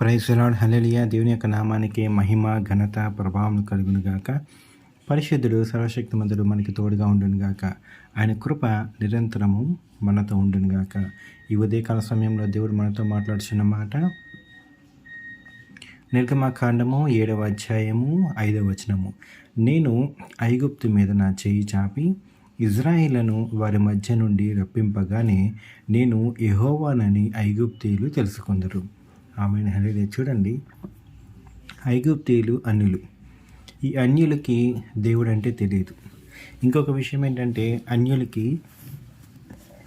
ప్రైజ్లాడ్ hallelujah దేవుని యొక్క నామానికి మహిమ ఘనత ప్రభావం కలుగును గాక పరిశుద్ధుడు సర్వశక్తిమంతుడు మనకి తోడుగా ఉండునుగాక. ఆయన కృప నిరంతరము మనతో ఉండునుగాక. ఈ ఉదయకాల సమయంలో దేవుడు మనతో మాట్లాడుచున్న మాట నిర్గమాకాండము ఏడవ అధ్యాయము ఐదవ వచనము. నేను ఐగుప్తు మీద నా చేయి చాపి ఇజ్రాయిలను వారి మధ్య నుండి రప్పింపగానే నేను యెహోవానని ఐగుప్తీయులు తెలుసుకుందరు. ఆమె హరిడే చూడండి. ఐగుప్తీయులు అన్యులు. ఈ అన్యులకి దేవుడు అంటే తెలియదు. ఇంకొక విషయం ఏంటంటే అన్యులకి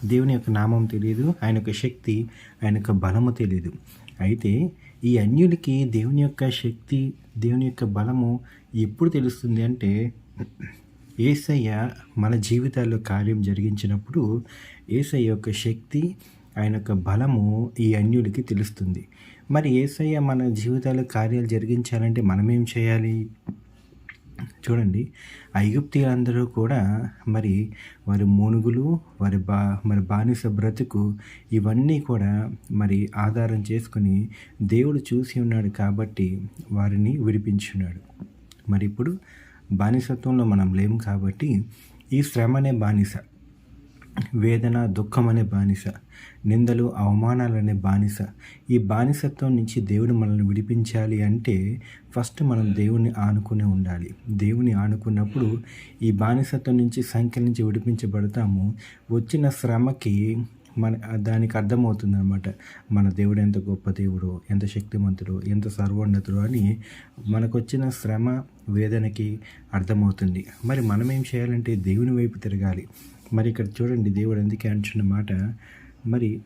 దేవుని యొక్క నామం తెలియదు ఆయన యొక్క శక్తి ఆయన యొక్క బలము తెలియదు. అయితే ఈ అన్యులకి దేవుని యొక్క శక్తి దేవుని యొక్క బలము ఎప్పుడు తెలుస్తుంది అంటే ఏసయ్య మన జీవితాల్లో కార్యం జరిగించినప్పుడు ఏసయ్య యొక్క శక్తి ఆయన యొక్క బలము ఈ అన్యుడికి తెలుస్తుంది. మరి ఏసయ్య మన జీవితాల్లో కార్యాలు జరిగించాలంటే మనమేం చేయాలి? చూడండి. ఐగుప్తీయులందరూ కూడా మరి వారి మూనుగులు వారి బా మరి బానిస బ్రతుకు ఇవన్నీ కూడా మరి ఆధారం చేసుకుని దేవుడు చూసి ఉన్నాడు కాబట్టి వారిని విడిపించున్నాడు. మరి ఇప్పుడు బానిసత్వంలో మనం లేము కాబట్టి ఈ శ్రమ అనే బానిస. వేదన దుఃఖం అనే బానిస. నిందలు అవమానాలనే బానిస. ఈ బానిసత్వం నుంచి దేవుడు మనల్ని విడిపించాలి అంటే ఫస్ట్ మనం దేవుని ఆనుకునే ఉండాలి. దేవుని ఆనుకున్నప్పుడు ఈ బానిసత్వం నుంచి సంఖ్య నుంచి విడిపించబడతాము. వచ్చిన శ్రమకి మన దానికి అర్థమవుతుంది అనమాట మన దేవుడు ఎంత గొప్ప దేవుడు ఎంత శక్తివంతుడు ఎంత సర్వోన్నతుడు అని మనకు వచ్చిన శ్రమ వేదనకి అర్థమవుతుంది. మరి మనం ఏం చేయాలంటే దేవుని వైపు తిరగాలి. మరి ఇక్కడ చూడండి దేవుడు ఎందుకే అంటున్న మాట? మరి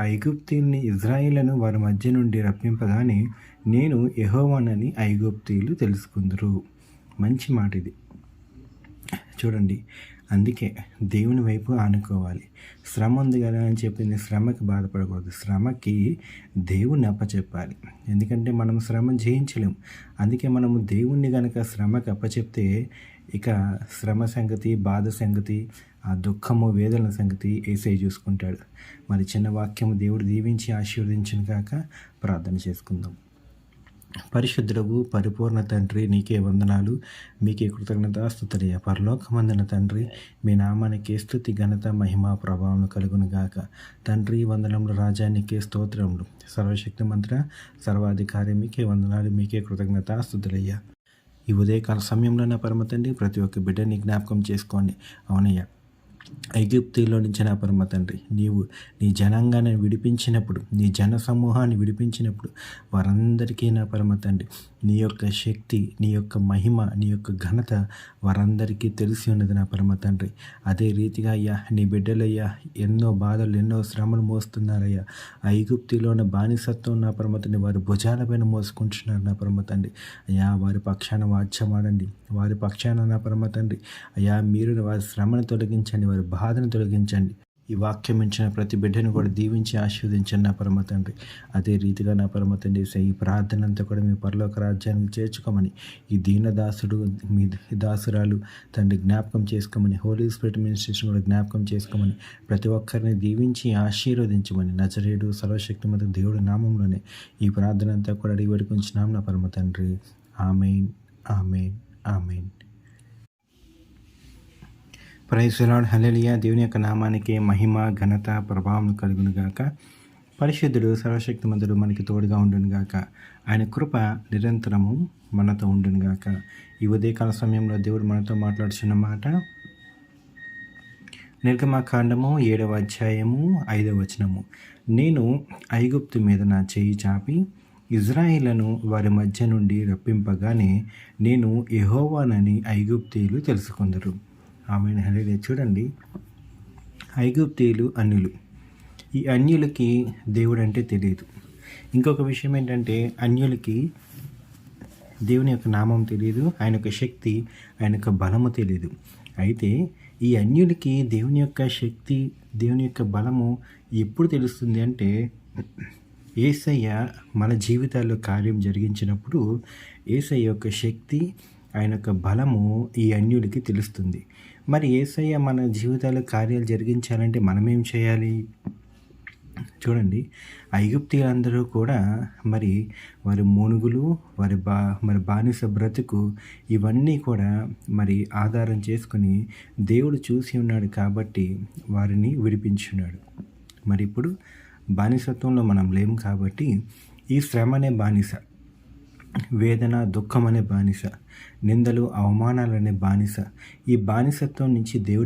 ఐగుప్తీల్ని ఇజ్రాయిలను వారి మధ్య నుండి రప్పింపగానే నేను యహోవానని ఐగుప్తీలు తెలుసుకుందరు. మంచి మాట ఇది. చూడండి అందుకే దేవుని వైపు ఆనుకోవాలి. శ్రమ ఉంది కదా అని చెప్పింది శ్రమకి బాధపడకూడదు. శ్రమకి దేవుని అప్పచెప్పాలి. ఎందుకంటే మనం శ్రమ జయించలేం. అందుకే మనము దేవుణ్ణి కనుక శ్రమకి అప్పచెప్తే ఇక శ్రమ సంగతి బాధ సంగతి ఆ దుఃఖము వేదన సంగతి ఏసై చూసుకుంటాడు. మరి చిన్న వాక్యము దేవుడు దీవించి ఆశీర్వదించిన కాక ప్రార్థన చేసుకుందాం. పరిశుద్ధుడవు పరిపూర్ణ తండ్రి నీకే వందనాలు. మీకే కృతజ్ఞత స్థుతులయ్య పరలోకమందిన తండ్రి మీ నామానికి స్థుతి ఘనత మహిమ ప్రభావం కలుగును గాక. తండ్రి వందనములు రాజానికే స్తోత్రములు. సర్వశక్తి మంత్ర సర్వాధికారి మీకే వందనాలు మీకే కృతజ్ఞత స్థుతులయ్యా. ఈ ఉదయకాల సమయంలో నా పరమ తండ్రి ప్రతి ఒక్క బిడ్డని జ్ఞాపకం చేసుకోండి. అవునయ్యా. ఐగుప్తిలో నుంచి నా పరమ తండ్రి నీవు నీ జనాంగాన్ని విడిపించినప్పుడు నీ జన సమూహాన్ని విడిపించినప్పుడు వారందరికీ నా పరమ తండ్రి. నీ యొక్క శక్తి నీ యొక్క మహిమ నీ యొక్క ఘనత వారందరికీ తెలిసి ఉన్నది నా పరమ తండ్రి. అదే రీతిగా అయ్యా నీ బిడ్డలయ్యా ఎన్నో బాధలు ఎన్నో శ్రమలు మోస్తున్నారయ్యా. ఐగుప్తిలో ఉన్న బానిసత్వం నా పరమ తండ్రి వారి భుజాలపైన మోసుకుంటున్నారు నా పరమ తండ్రి. అయ్యా వారి పక్షాన వాచ్యమాడండి వారి పక్షాన నా పరమ తండ్రి. అయ్యా మీరు వారి శ్రమను తొలగించండి వారి బాధను తొలగించండి. ఈ వాక్యం ఇచ్చిన ప్రతి బిడ్డను కూడా దీవించి ఆశీర్వదించండి నా పరమ తండ్రి. అదే రీతిగా నా పరమ తండ్రి ఈ ప్రార్థన అంతా కూడా మీ పరలోక రాజ్యానికి చేర్చుకోమని ఈ దీనదాసుడు మీ దాసురాలు తండ్రి జ్ఞాపకం చేసుకోమని హోలీ స్పిరిట్ మినిస్ట్రేషన్ కూడా జ్ఞాపకం చేసుకోమని ప్రతి ఒక్కరిని దీవించి ఆశీర్వదించమని నజరేడు సర్వశక్తి మత దేవుడి నామంలోనే ఈ ప్రార్థన అంతా కూడా అడిగి వేడుకుంటున్నాం నా పరమ తండ్రి. Amen amen amen. Praise the Lord hallelujah దేవుని యొక్క నామానికి మహిమ ఘనత ప్రభావం కలుగును గాక. పరిశుద్ధుడు సర్వశక్తిమంతుడు మనకి తోడుగా ఉండును గాక. ఆయన కృప నిరంతరము మనతో ఉండును గాక. ఈ ఉదయకాల సమయంలో దేవుడు మనతో మాట్లాడుచున్న మాట నిర్గమాకాండము ఏడవ అధ్యాయము ఐదవ వచనము. నేను ఐగుప్తు మీద నా చేయి చాపి ఇజ్రాయిలను వారి మధ్య నుండి రప్పింపగానే నేను ఎహోవానని ఐగుప్తీయులు తెలుసుకుందరు. ఆమె హరే చూడండి. ఐగుప్తీయులు అన్యులు. ఈ అన్యులకి దేవుడు అంటే తెలియదు. ఇంకొక విషయం ఏంటంటే అన్యులకి దేవుని యొక్క నామం తెలియదు ఆయన యొక్క శక్తి ఆయన యొక్క బలము తెలియదు. అయితే ఈ అన్యులకి దేవుని యొక్క శక్తి దేవుని యొక్క బలము ఎప్పుడు తెలుస్తుంది అంటే ఏసయ్య మన జీవితాల్లో కార్యం జరిగించినప్పుడు ఏసయ్య యొక్క శక్తి ఆయన యొక్క బలము ఈ అన్యుడికి తెలుస్తుంది. మరి ఏసయ్య మన జీవితాల్లో కార్యాలు జరిగించాలంటే మనమేం చేయాలి? చూడండి. ఐగుప్తీయులందరూ కూడా మరి వారి మూనుగులు వారి బా మరి బానిస బ్రతుకు ఇవన్నీ కూడా మరి ఆధారం చేసుకుని దేవుడు చూసి ఉన్నాడు కాబట్టి వారిని విడిపించున్నాడు. మరి ఇప్పుడు బానిసత్వంలో మనం లేము కాబట్టి ఈ శ్రమ అనే బానిస. వేదన దుఃఖం అనే బానిస. నిందలు అవమానాలనే బానిస. ఈ బానిసత్వం నుంచి దేవుడు